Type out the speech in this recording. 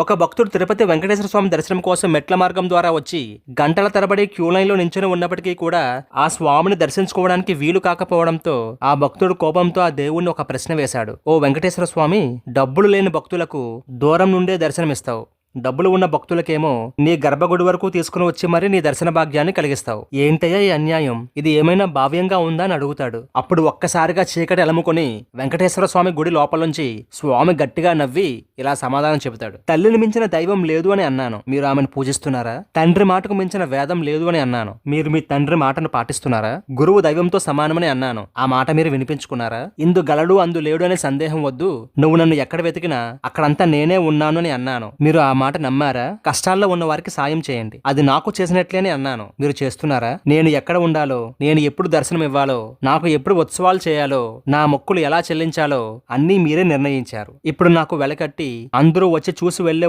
ఒక భక్తుడు తిరుపతి వెంకటేశ్వర స్వామి దర్శనం కోసం మెట్ల మార్గం ద్వారా వచ్చి గంటల తరబడి క్యూ లైన్లో నించుని ఉన్నప్పటికీ కూడా ఆ స్వామిని దర్శించుకోవడానికి వీలు కాకపోవడంతో ఆ భక్తుడు కోపంతో ఆ దేవుణ్ణి ఒక ప్రశ్న వేశాడు. ఓ వెంకటేశ్వర స్వామి డబ్బులు లేని భక్తులకు దూరం నుండే దర్శనమిస్తావు. డబ్బులు ఉన్న భక్తులకేమో నీ గర్భగుడి వరకు తీసుకుని వచ్చి మరి నీ దర్శన భాగ్యాన్ని కలిగిస్తావు. ఏంటయ్యా ఈ అన్యాయం? ఇది ఏమైనా భావ్యంగా ఉందా? అని అడుగుతాడు. అప్పుడు ఒక్కసారిగా చీకటి అలముకొని వెంకటేశ్వర స్వామి గుడి లోపల నుంచి స్వామి గట్టిగా నవ్వి ఇలా సమాధానం చెబుతాడు. తల్లిని మించిన దైవం లేదు అని అన్నాను. మీరు ఆమెను పూజిస్తున్నారా? తండ్రి మాటకు మించిన వేదం లేదు అని అన్నాను. మీరు మీ తండ్రి మాటను పాటిస్తున్నారా? గురువు దైవంతో సమానమని అన్నాను. ఆ మాట మీరు వినిపించుకున్నారా? ఇందు గలడు అందు లేడు అనే సందేహం వద్దు. నువ్వు నన్ను ఎక్కడ వెతికినా అక్కడంతా నేనే ఉన్నాను అని అన్నాను. మీరు ఆ మాట నమ్మారా? కష్టాల్లో ఉన్న వారికి సాయం చేయండి. అది నాకు చేసినట్లే అని అన్నాను. మీరు చేస్తున్నారా? నేను ఎక్కడ ఉండాలో? నేను ఎప్పుడు దర్శనం ఇవ్వాలో? నాకు ఎప్పుడు ఉత్సవాలు చేయాలో? నా మొక్కులు ఎలా చెల్లించాలో? అన్నీ మీరే నిర్ణయించారు. ఇప్పుడు నాకు వెలకట్టి అందరూ వచ్చి చూసి వెళ్ళే